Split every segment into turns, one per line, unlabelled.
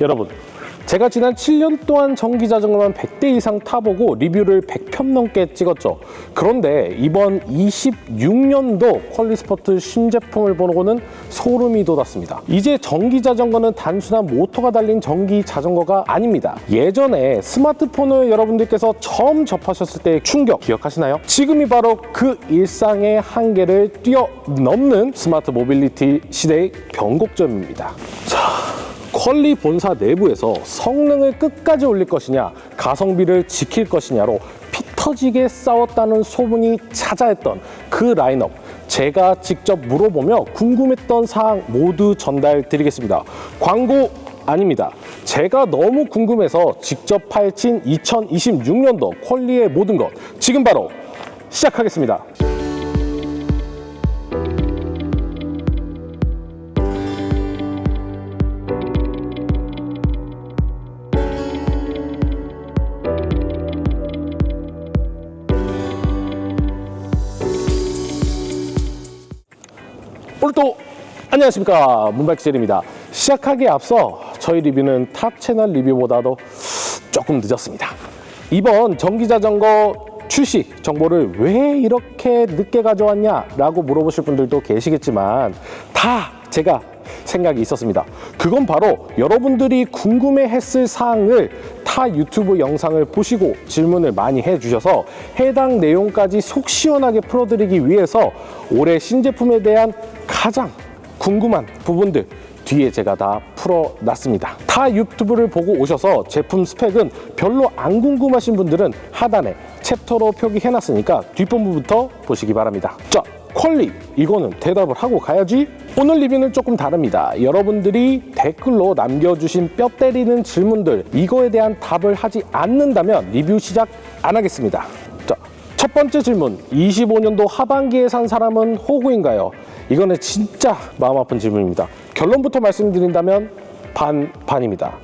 여러분 제가 지난 7년 동안 전기 자전거만 100대 이상 타보고 리뷰를 100편 넘게 찍었죠. 그런데 이번 26년도 퀄리스포트 신제품을 보고는 소름이 돋았습니다. 이제 전기 자전거는 단순한 모터가 달린 전기 자전거가 아닙니다. 예전에 스마트폰을 여러분들께서 처음 접하셨을 때의 충격 기억하시나요? 지금이 바로 그 일상의 한계를 뛰어넘는 스마트 모빌리티 시대의 변곡점입니다. 퀄리 본사 내부에서 성능을 끝까지 올릴 것이냐, 가성비를 지킬 것이냐로 피 터지게 싸웠다는 소문이 자자했던 그 라인업. 제가 직접 물어보며 궁금했던 사항 모두 전달 드리겠습니다. 광고 아닙니다. 제가 너무 궁금해서 직접 파헤친 2026년도 퀄리의 모든 것. 지금 바로 시작하겠습니다. 안녕하십니까. 문박실입니다. 시작하기에 앞서 저희 리뷰는 탑 채널 리뷰보다도 조금 늦었습니다. 이번 전기자전거 출시 정보를 왜 이렇게 늦게 가져왔냐 라고 물어보실 분들도 계시겠지만 다 제가 생각이 있었습니다. 그건 바로 여러분들이 궁금해 했을 사항을 타 유튜브 영상을 보시고 질문을 많이 해주셔서 해당 내용까지 속 시원하게 풀어드리기 위해서 올해 신제품에 대한 가장 궁금한 부분들 뒤에 제가 다 풀어놨습니다. 타 유튜브를 보고 오셔서 제품 스펙은 별로 안 궁금하신 분들은 하단에 챕터로 표기해놨으니까 뒷부분부터 보시기 바랍니다. 자, 퀄리 이거는 대답을 하고 가야지. 오늘 리뷰는 조금 다릅니다. 여러분들이 댓글로 남겨주신 뼈 때리는 질문들 이거에 대한 답을 하지 않는다면 리뷰 시작 안 하겠습니다. 자, 첫 번째 질문. 25년도 하반기에 산 사람은 호구인가요? 이거는 진짜 마음 아픈 질문입니다. 결론부터 말씀드린다면 반, 반입니다.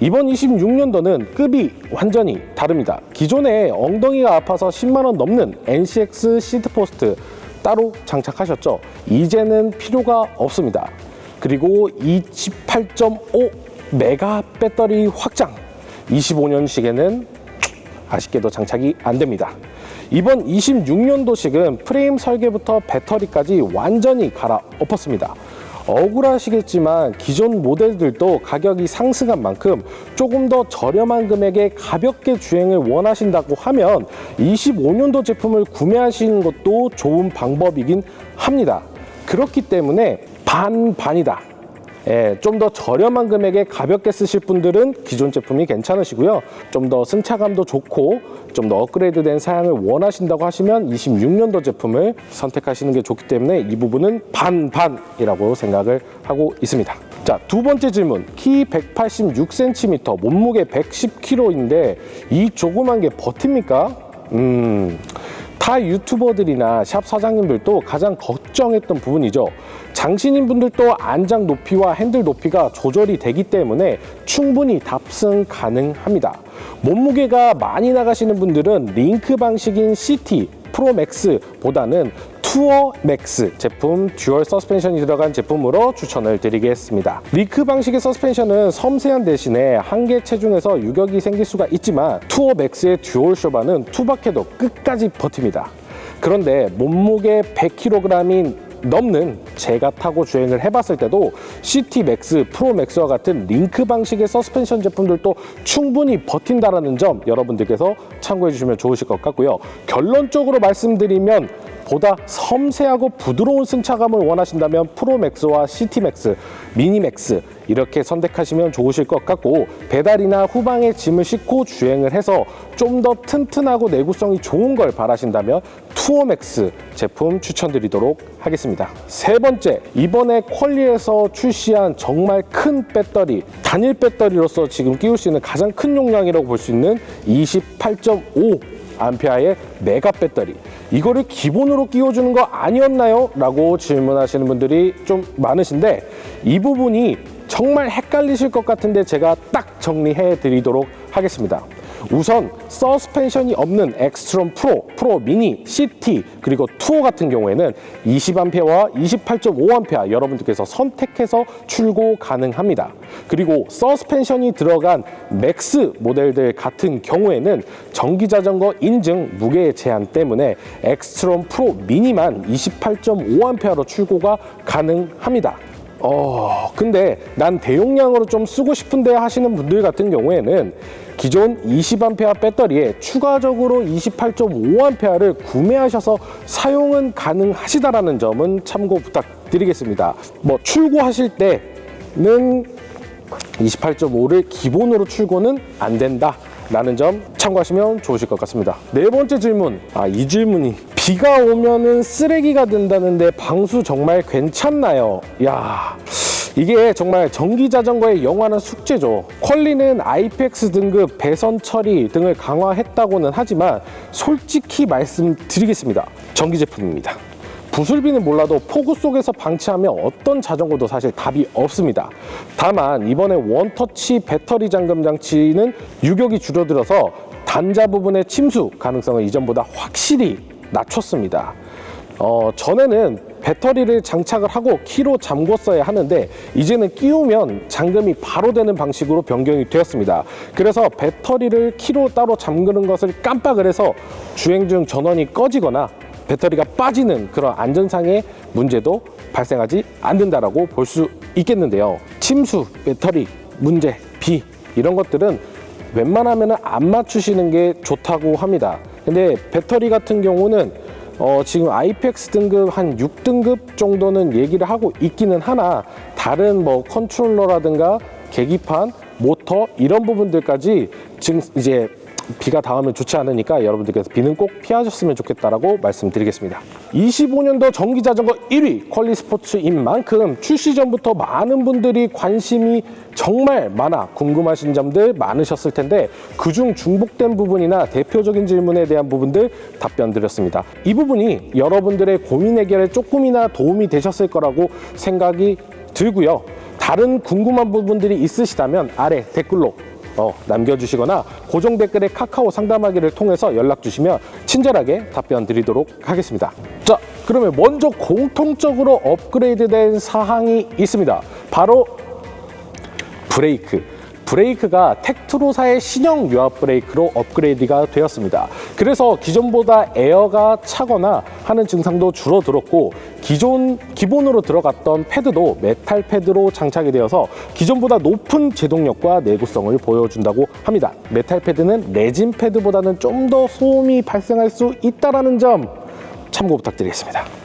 이번 26년도는 급이 완전히 다릅니다. 기존에 엉덩이가 아파서 10만원 넘는 NCX 시트포스트 따로 장착하셨죠? 이제는 필요가 없습니다. 그리고 28.5 메가 배터리 확장 25년식에는 아쉽게도 장착이 안 됩니다. 이번 26년도식은 프레임 설계부터 배터리까지 완전히 갈아엎었습니다. 억울하시겠지만 기존 모델들도 가격이 상승한 만큼 조금 더 저렴한 금액에 가볍게 주행을 원하신다고 하면 25년도 제품을 구매하시는 것도 좋은 방법이긴 합니다. 그렇기 때문에 반반이다. 예, 좀 더 저렴한 금액에 가볍게 쓰실 분들은 기존 제품이 괜찮으시고요. 좀 더 승차감도 좋고 좀 더 업그레이드된 사양을 원하신다고 하시면 26년도 제품을 선택하시는 게 좋기 때문에 이 부분은 반반이라고 생각을 하고 있습니다. 자, 두 번째 질문. 키 186cm, 몸무게 110kg인데 이 조그만 게 버팁니까? 음, 타 유튜버들이나 샵 사장님들도 가장 걱정했던 부분이죠. 장신인 분들도 안장 높이와 핸들 높이가 조절이 되기 때문에 충분히 탑승 가능합니다. 몸무게가 많이 나가시는 분들은 링크 방식인 CT 프로맥스보다는 투어 맥스 제품 듀얼 서스펜션이 들어간 제품으로 추천을 드리겠습니다. 리크 방식의 서스펜션은 섬세한 대신에 한계 체중에서 유격이 생길 수가 있지만 투어 맥스의 듀얼 쇼바는 투박해도 끝까지 버팁니다. 그런데 몸무게 100kg인 넘는 제가 타고 주행을 해봤을 때도 CT 맥스, 프로 맥스와 같은 링크 방식의 서스펜션 제품들도 충분히 버틴다라는 점 여러분들께서 참고해 주시면 좋으실 것 같고요. 결론적으로 말씀드리면 보다 섬세하고 부드러운 승차감을 원하신다면 프로맥스와 시티맥스, 미니맥스 이렇게 선택하시면 좋으실 것 같고 배달이나 후방에 짐을 싣고 주행을 해서 좀 더 튼튼하고 내구성이 좋은 걸 바라신다면 투어맥스 제품 추천드리도록 하겠습니다. 세 번째, 이번에 퀄리에서 출시한 정말 큰 배터리, 단일 배터리로서 지금 끼울 수 있는 가장 큰 용량이라고 볼 수 있는 28.5 암페아의 메가 배터리 이거를 기본으로 끼워주는 거 아니었나요? 라고 질문하시는 분들이 좀 많으신데 이 부분이 정말 헷갈리실 것 같은데 제가 딱 정리해 드리도록 하겠습니다 우선 서스펜션이 없는 엑스트롬 프로, 프로 미니, CT 그리고 투어 같은 경우에는 20A와 28.5A 여러분들께서 선택해서 출고 가능합니다. 그리고 서스펜션이 들어간 맥스 모델들 같은 경우에는 전기 자전거 인증 무게 제한 때문에 엑스트롬 프로 미니만 28.5A로 출고가 가능합니다. 어, 근데 난 대용량으로 좀 쓰고 싶은데 하시는 분들 같은 경우에는 기존 20A 배터리에 추가적으로 28.5A를 구매하셔서 사용은 가능하시다라는 점은 참고 부탁드리겠습니다. 뭐 출고하실 때는 28.5를 기본으로 출고는 안 된다. 라는 점 참고하시면 좋으실 것 같습니다. 네 번째 질문. 아, 이 질문이 비가 오면은 쓰레기가 된다는데 방수 정말 괜찮나요? 야. 이게 정말 전기 자전거의 영원한 숙제죠. 퀄리는 IPX 등급 배선 처리 등을 강화했다고는 하지만 솔직히 말씀드리겠습니다. 전기 제품입니다. 부술비는 몰라도 폭우 속에서 방치하면 어떤 자전거도 사실 답이 없습니다. 다만 이번에 원터치 배터리 잠금 장치는 유격이 줄어들어서 단자 부분의 침수 가능성을 이전보다 확실히 낮췄습니다. 어, 전에는 배터리를 장착을 하고 키로 잠궜어야 하는데 이제는 끼우면 잠금이 바로 되는 방식으로 변경이 되었습니다. 그래서 배터리를 키로 따로 잠그는 것을 깜빡을 해서 주행 중 전원이 꺼지거나 배터리가 빠지는 그런 안전상의 문제도 발생하지 않는다라고 볼 수 있겠는데요. 침수, 배터리 문제, 비 이런 것들은 웬만하면 안 맞추시는 게 좋다고 합니다. 근데 배터리 같은 경우는 어, 지금 IPX 등급 한 6등급 정도는 얘기를 하고 있기는 하나 다른 뭐 컨트롤러라든가 계기판, 모터 이런 부분들까지 지금 이제 비가 닿으면 좋지 않으니까 여러분들께서 비는 꼭 피하셨으면 좋겠다라고 말씀드리겠습니다. 25년도 전기 자전거 1위 퀄리 스포츠인 만큼 출시 전부터 많은 분들이 관심이 정말 많아 궁금하신 점들 많으셨을 텐데 그중 중복된 부분이나 대표적인 질문에 대한 부분들 답변 드렸습니다. 이 부분이 여러분들의 고민 해결에 조금이나 도움이 되셨을 거라고 생각이 들고요. 다른 궁금한 부분들이 있으시다면 아래 댓글로 어, 남겨주시거나 고정 댓글에 카카오 상담하기를 통해서 연락 주시면 친절하게 답변 드리도록 하겠습니다. 자, 그러면 먼저 공통적으로 업그레이드된 사항이 있습니다. 바로 브레이크. 브레이크가 텍트로사의 신형 유압 브레이크로 업그레이드가 되었습니다. 그래서 기존보다 에어가 차거나 하는 증상도 줄어들었고 기존 기본으로 들어갔던 패드도 메탈 패드로 장착이 되어서 기존보다 높은 제동력과 내구성을 보여준다고 합니다. 메탈 패드는 레진 패드보다는 좀 더 소음이 발생할 수 있다라는 점 참고 부탁드리겠습니다.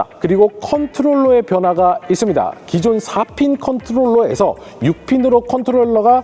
자, 그리고 컨트롤러의 변화가 있습니다. 기존 4핀 컨트롤러에서 6핀으로 컨트롤러가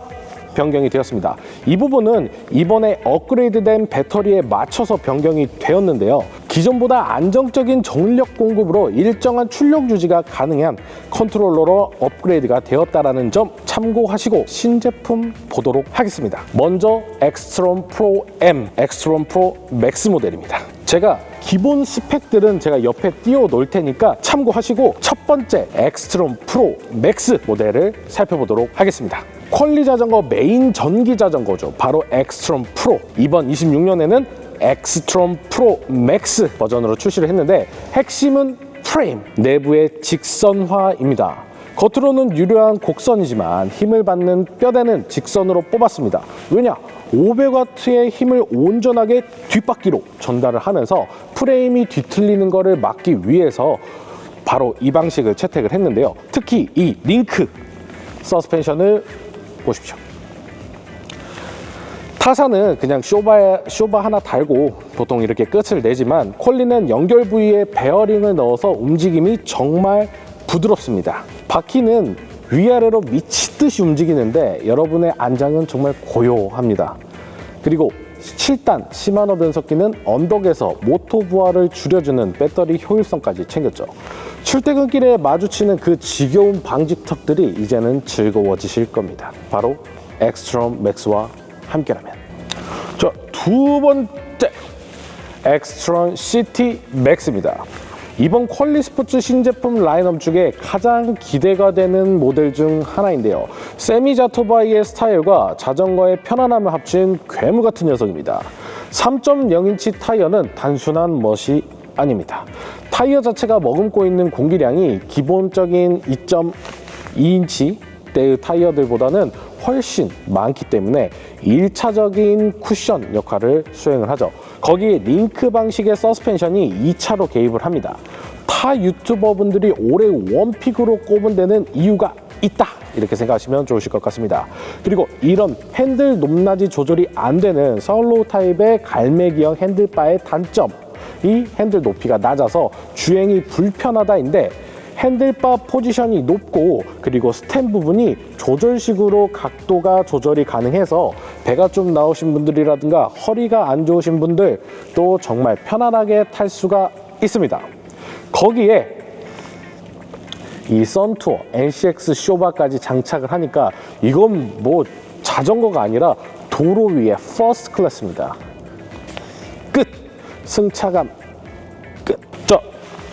변경이 되었습니다. 이 부분은 이번에 업그레이드된 배터리에 맞춰서 변경이 되었는데요. 기존보다 안정적인 전력 공급으로 일정한 출력 유지가 가능한 컨트롤러로 업그레이드가 되었다라는 점 참고하시고 신제품 보도록 하겠습니다. 먼저 엑스트롬 프로 M, 엑스트롬 프로 맥스 모델입니다. 제가 기본 스펙들은 제가 옆에 띄워 놓을 테니까 참고하시고 첫 번째 엑스트롬 프로 맥스 모델을 살펴보도록 하겠습니다. 퀄리 자전거 메인 전기 자전거죠. 바로 엑스트롬 프로. 이번 26년에는 엑스트롬 프로 맥스 버전으로 출시를 했는데 핵심은 프레임, 내부의 직선화입니다. 겉으로는 유려한 곡선이지만 힘을 받는 뼈대는 직선으로 뽑았습니다. 왜냐? 500W의 힘을 온전하게 뒷바퀴로 전달을 하면서 프레임이 뒤틀리는 것을 막기 위해서 바로 이 방식을 채택을 했는데요. 특히 이 링크 서스펜션을 보십시오. 타사는 그냥 쇼바, 쇼바 하나 달고 보통 이렇게 끝을 내지만 콜리는 연결 부위에 베어링을 넣어서 움직임이 정말 부드럽습니다. 바퀴는 위아래로 미치듯이 움직이는데 여러분의 안장은 정말 고요합니다. 그리고 7단 시마노 변속기는 언덕에서 모토 부하를 줄여주는 배터리 효율성까지 챙겼죠. 출퇴근길에 마주치는 그 지겨운 방지턱들이 이제는 즐거워지실 겁니다. 바로 엑스트롬 맥스와 함께라면. 자, 두 번째 엑스트론 시티 맥스입니다. 이번 퀄리 스포츠 신제품 라인업 중에 가장 기대가 되는 모델 중 하나인데요. 세미 자토바이의 스타일과 자전거의 편안함을 합친 괴물 같은 녀석입니다. 3.0인치 타이어는 단순한 멋이 아닙니다. 타이어 자체가 머금고 있는 공기량이 기본적인 2.2인치 대의 타이어들보다는 훨씬 많기 때문에 1차적인 쿠션 역할을 수행을 하죠. 거기에 링크 방식의 서스펜션이 2차로 개입을 합니다. 타 유튜버분들이 올해 원픽으로 꼽은 데는 이유가 있다 이렇게 생각하시면 좋으실 것 같습니다. 그리고 이런 핸들 높낮이 조절이 안 되는 솔로 타입의 갈매기형 핸들바의 단점 이 핸들 높이가 낮아서 주행이 불편하다인데 핸들바 포지션이 높고 그리고 스템 부분이 조절식으로 각도가 조절이 가능해서 배가 좀 나오신 분들이라든가 허리가 안 좋으신 분들 또 정말 편안하게 탈 수가 있습니다. 거기에 이 썬투어 NCX 쇼바까지 장착을 하니까 이건 뭐 자전거가 아니라 도로 위의 퍼스트 클래스입니다. 끝! 승차감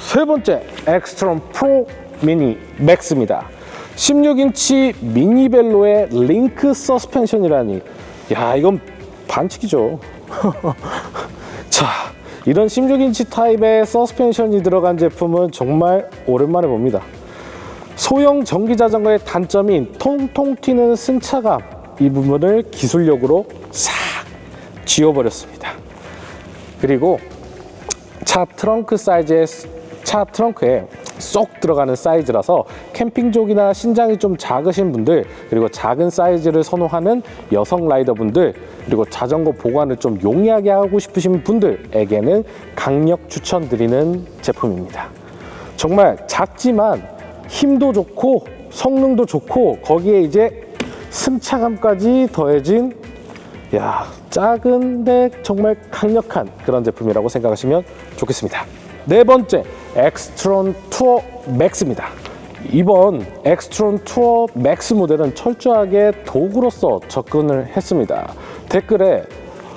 세 번째 엑스트롬 프로 미니 맥스입니다. 16인치 미니 벨로의 링크 서스펜션이라니 야 이건 반칙이죠. 자, 이런 16인치 타입의 서스펜션이 들어간 제품은 정말 오랜만에 봅니다. 소형 전기 자전거의 단점인 통통 튀는 승차감 이 부분을 기술력으로 싹 지워버렸습니다. 그리고 차 트렁크 사이즈의 차 트렁크에 쏙 들어가는 사이즈라서 캠핑족이나 신장이 좀 작으신 분들 그리고 작은 사이즈를 선호하는 여성 라이더분들 그리고 자전거 보관을 좀 용이하게 하고 싶으신 분들에게는 강력 추천드리는 제품입니다. 정말 작지만 힘도 좋고 성능도 좋고 거기에 이제 승차감까지 더해진 야 작은데 정말 강력한 그런 제품이라고 생각하시면 좋겠습니다. 네 번째 엑스트론 투어 맥스입니다. 이번 엑스트론 투어 맥스 모델은 철저하게 도구로서 접근을 했습니다. 댓글에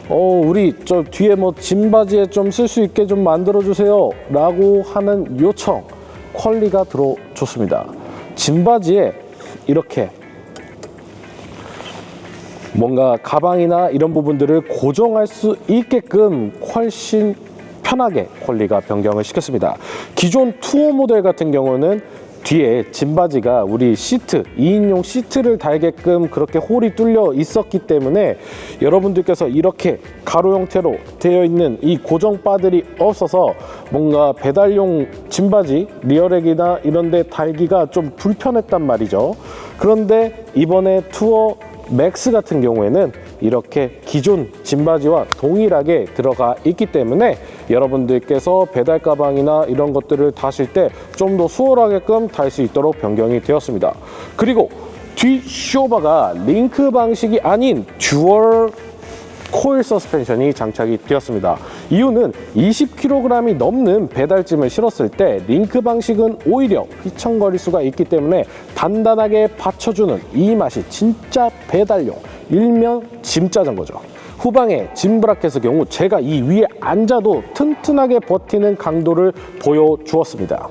어, 우리 저 뒤에 뭐 짐바지에 좀 쓸 수 있게 좀 만들어 주세요 라고 하는 요청 퀄리가 들어줬습니다. 짐바지에 이렇게 뭔가 가방이나 이런 부분들을 고정할 수 있게끔 훨씬 편하게 퀄리가 변경을 시켰습니다. 기존 투어 모델 같은 경우는 뒤에 짐바지가 우리 시트, 2인용 시트를 달게끔 그렇게 홀이 뚫려 있었기 때문에 여러분들께서 이렇게 가로 형태로 되어 있는 이 고정 바들이 없어서 뭔가 배달용 짐바지, 리어렉이나 이런 데 달기가 좀 불편했단 말이죠. 그런데 이번에 투어 맥스 같은 경우에는 이렇게 기존 짐바지와 동일하게 들어가 있기 때문에 여러분들께서 배달 가방이나 이런 것들을 다실 때 좀 더 수월하게끔 달 수 있도록 변경이 되었습니다. 그리고 뒤 쇼바가 링크 방식이 아닌 듀얼 코일 서스펜션이 장착이 되었습니다. 이유는 20kg이 넘는 배달짐을 실었을 때 링크 방식은 오히려 휘청거릴 수가 있기 때문에 단단하게 받쳐주는 이 맛이 진짜 배달용 일명 짐 자전거죠. 후방에 짐 브라켓의 경우 제가 이 위에 앉아도 튼튼하게 버티는 강도를 보여주었습니다.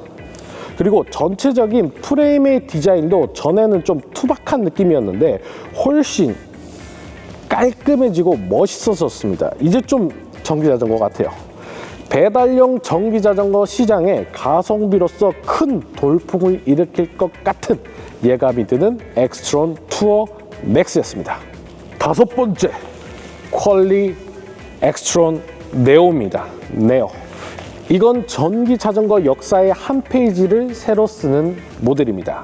그리고 전체적인 프레임의 디자인도 전에는 좀 투박한 느낌이었는데 훨씬 깔끔해지고 멋있어졌습니다. 이제 좀 전기 자전거 같아요. 배달용 전기 자전거 시장에 가성비로서 큰 돌풍을 일으킬 것 같은 예감이 드는 엑스트론 투어 맥스였습니다. 다섯 번째 퀄리 엑스트론 네오입니다. 네오. 이건 전기 자전거 역사의 한 페이지를 새로 쓰는 모델입니다.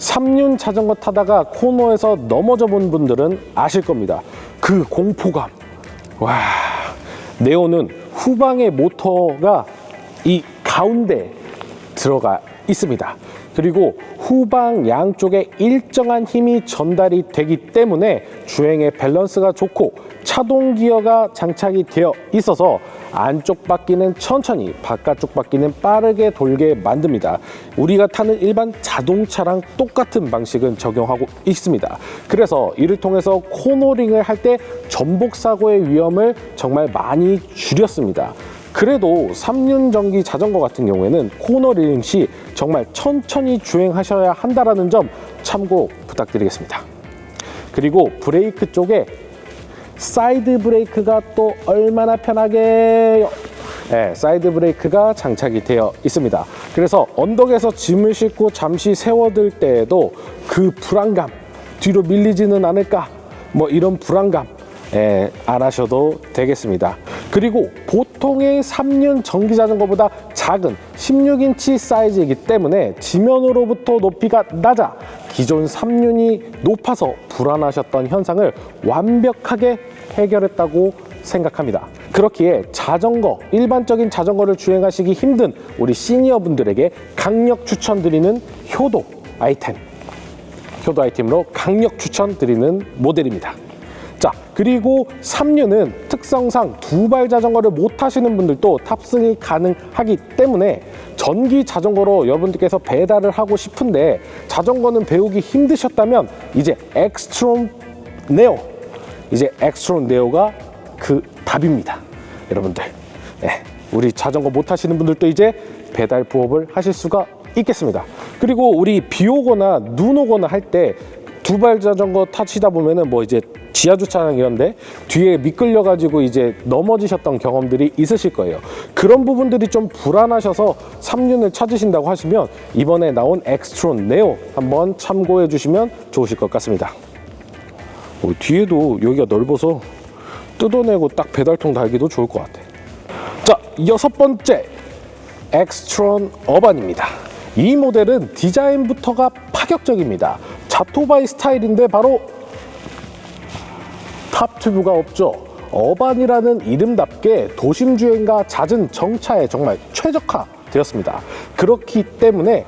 3륜 자전거 타다가 코너에서 넘어져 본 분들은 아실 겁니다. 그 공포감. 와. 네오는 후방의 모터가 이 가운데 들어가 있습니다. 그리고 후방 양쪽에 일정한 힘이 전달이 되기 때문에 주행의 밸런스가 좋고 차동 기어가 장착이 되어 있어서 안쪽 바퀴는 천천히 바깥쪽 바퀴는 빠르게 돌게 만듭니다. 우리가 타는 일반 자동차랑 똑같은 방식은 적용하고 있습니다. 그래서 이를 통해서 코너링을 할 때 전복 사고의 위험을 정말 많이 줄였습니다. 그래도 3륜 전기 자전거 같은 경우에는 코너 릴링 시 정말 천천히 주행하셔야 한다는 점 참고 부탁드리겠습니다. 그리고 브레이크 쪽에 사이드 브레이크가 또 얼마나 편하게 네, 사이드 브레이크가 장착이 되어 있습니다. 그래서 언덕에서 짐을 싣고 잠시 세워둘 때에도 그 불안감, 뒤로 밀리지는 않을까, 뭐 이런 불안감, 예, 안 하셔도 되겠습니다. 그리고 보통의 3륜 전기 자전거보다 작은 16인치 사이즈이기 때문에 지면으로부터 높이가 낮아 기존 3륜이 높아서 불안하셨던 현상을 완벽하게 해결했다고 생각합니다. 그렇기에 자전거, 일반적인 자전거를 주행하시기 힘든 우리 시니어 분들에게 강력 추천드리는 효도 아이템. 효도 아이템으로 강력 추천드리는 모델입니다. 자, 그리고 3륜은 특성상 두 발 자전거를 못 타시는 분들도 탑승이 가능하기 때문에 전기 자전거로 여러분들께서 배달을 하고 싶은데 자전거는 배우기 힘드셨다면 이제 엑스트롬 네오 이제 엑스트롬 네오가 그 답입니다. 여러분들. 예, 우리 자전거 못 타시는 분들도 이제 배달 부업을 하실 수가 있겠습니다. 그리고 우리 비 오거나 눈 오거나 할 때 두 발 자전거 타시다 보면은 뭐 이제 지하 주차장 이런데 뒤에 미끌려 가지고 이제 넘어지셨던 경험들이 있으실 거예요. 그런 부분들이 좀 불안하셔서 3륜을 찾으신다고 하시면 이번에 나온 엑스트론 네오 한번 참고해 주시면 좋으실 것 같습니다. 어, 뒤에도 여기가 넓어서 뜯어내고 딱 배달통 달기도 좋을 것 같아. 자, 여섯 번째 엑스트론 어반입니다. 이 모델은 디자인부터가 파격적입니다. 자토바이 스타일인데 바로 탑튜브가 없죠. 어반이라는 이름답게 도심 주행과 잦은 정차에 정말 최적화되었습니다. 그렇기 때문에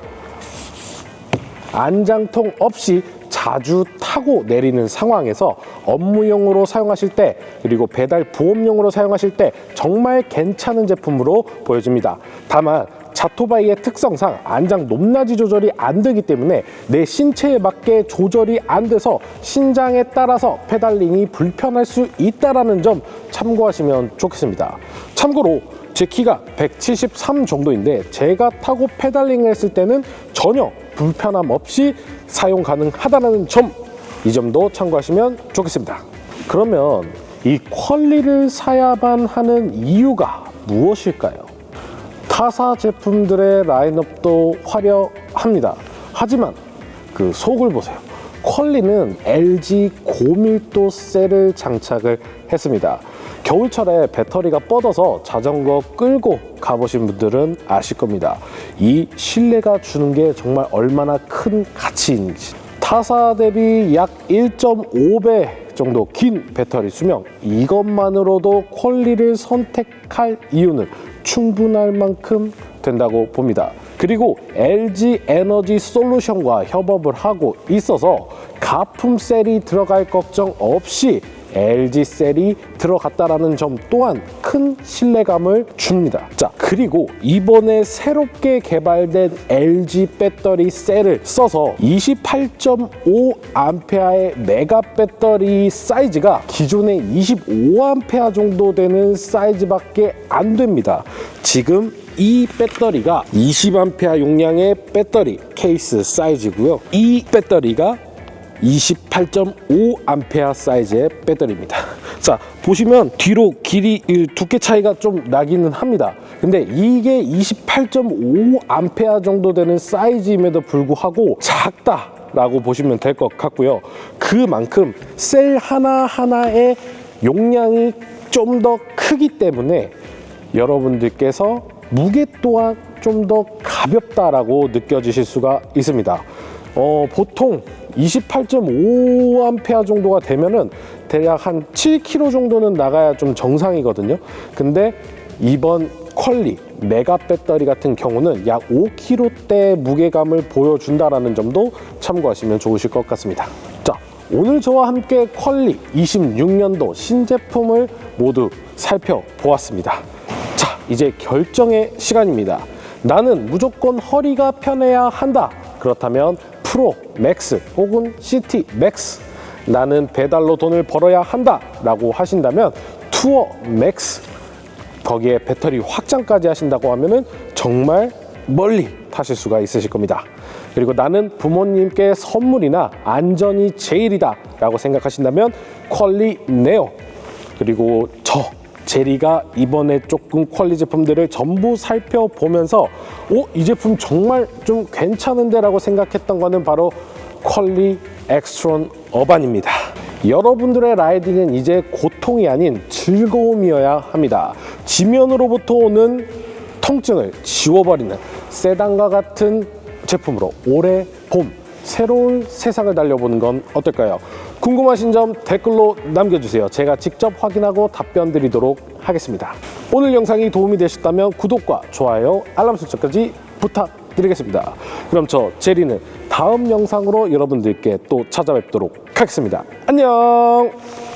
안장통 없이 자주 타고 내리는 상황에서 업무용으로 사용하실 때 그리고 배달 부업용으로 사용하실 때 정말 괜찮은 제품으로 보여집니다. 다만 자토바이의 특성상 안장 높낮이 조절이 안 되기 때문에 내 신체에 맞게 조절이 안 돼서 신장에 따라서 페달링이 불편할 수 있다라는 점 참고하시면 좋겠습니다. 참고로 제 키가 173 정도인데 제가 타고 페달링을 했을 때는 전혀 불편함 없이 사용 가능하다는 점 이 점도 참고하시면 좋겠습니다. 그러면 이 퀄리를 사야만 하는 이유가 무엇일까요? 타사 제품들의 라인업도 화려합니다. 하지만 그 속을 보세요. 퀄리는 LG 고밀도 셀을 장착을 했습니다. 겨울철에 배터리가 뻗어서 자전거 끌고 가보신 분들은 아실 겁니다. 이 실내가 주는 게 정말 얼마나 큰 가치인지. 타사 대비 약 1.5배 정도 긴 배터리 수명 이것만으로도 퀄리를 선택할 이유는 충분할 만큼 된다고 봅니다. 그리고 LG 에너지 솔루션과 협업을 하고 있어서 가품 셀이 들어갈 걱정 없이 LG 셀이 들어갔다라는 점 또한 큰 신뢰감을 줍니다. 자, 그리고 이번에 새롭게 개발된 LG 배터리 셀을 써서 28.5A의 메가 배터리 사이즈가 기존의 25A 정도 되는 사이즈밖에 안 됩니다. 지금 이 배터리가 20A 용량의 배터리 케이스 사이즈고요. 이 배터리가 28.5A 사이즈의 배터리입니다. 자, 보시면 뒤로 길이 이 두께 차이가 좀 나기는 합니다. 근데 이게 28.5A 정도 되는 사이즈임에도 불구하고 작다 라고 보시면 될 것 같고요. 그만큼 셀 하나하나의 용량이 좀 더 크기 때문에 여러분들께서 무게 또한 좀 더 가볍다라고 느껴지실 수가 있습니다. 어, 보통 28.5A 정도가 되면은 대략 한 7km 정도는 나가야 좀 정상이거든요. 근데 이번 퀄리 메가 배터리 같은 경우는 약 5kg대 무게감을 보여준다라는 점도 참고하시면 좋으실 것 같습니다. 자, 오늘 저와 함께 퀄리 26년도 신제품을 모두 살펴보았습니다. 자, 이제 결정의 시간입니다. 나는 무조건 허리가 편해야 한다. 그렇다면 프로 맥스 혹은 시티 맥스 나는 배달로 돈을 벌어야 한다 라고 하신다면 투어 맥스 거기에 배터리 확장까지 하신다고 하면은 정말 멀리 타실 수가 있으실 겁니다. 그리고 나는 부모님께 선물이나 안전이 제일이다 라고 생각하신다면 퀄리 네오 그리고 저 제리가 이번에 조금 퀄리 제품들을 전부 살펴보면서 오, 이 제품 정말 좀 괜찮은데 라고 생각했던 거는 바로 퀄리 엑스트론 어반입니다. 여러분들의 라이딩은 이제 고통이 아닌 즐거움이어야 합니다. 지면으로부터 오는 통증을 지워버리는 세단과 같은 제품으로 올해 봄 새로운 세상을 달려보는 건 어떨까요? 궁금하신 점 댓글로 남겨주세요. 제가 직접 확인하고 답변 드리도록 하겠습니다. 오늘 영상이 도움이 되셨다면 구독과 좋아요, 알람 설정까지 부탁드리겠습니다. 그럼 저 제리는 다음 영상으로 여러분들께 또 찾아뵙도록 하겠습니다. 안녕!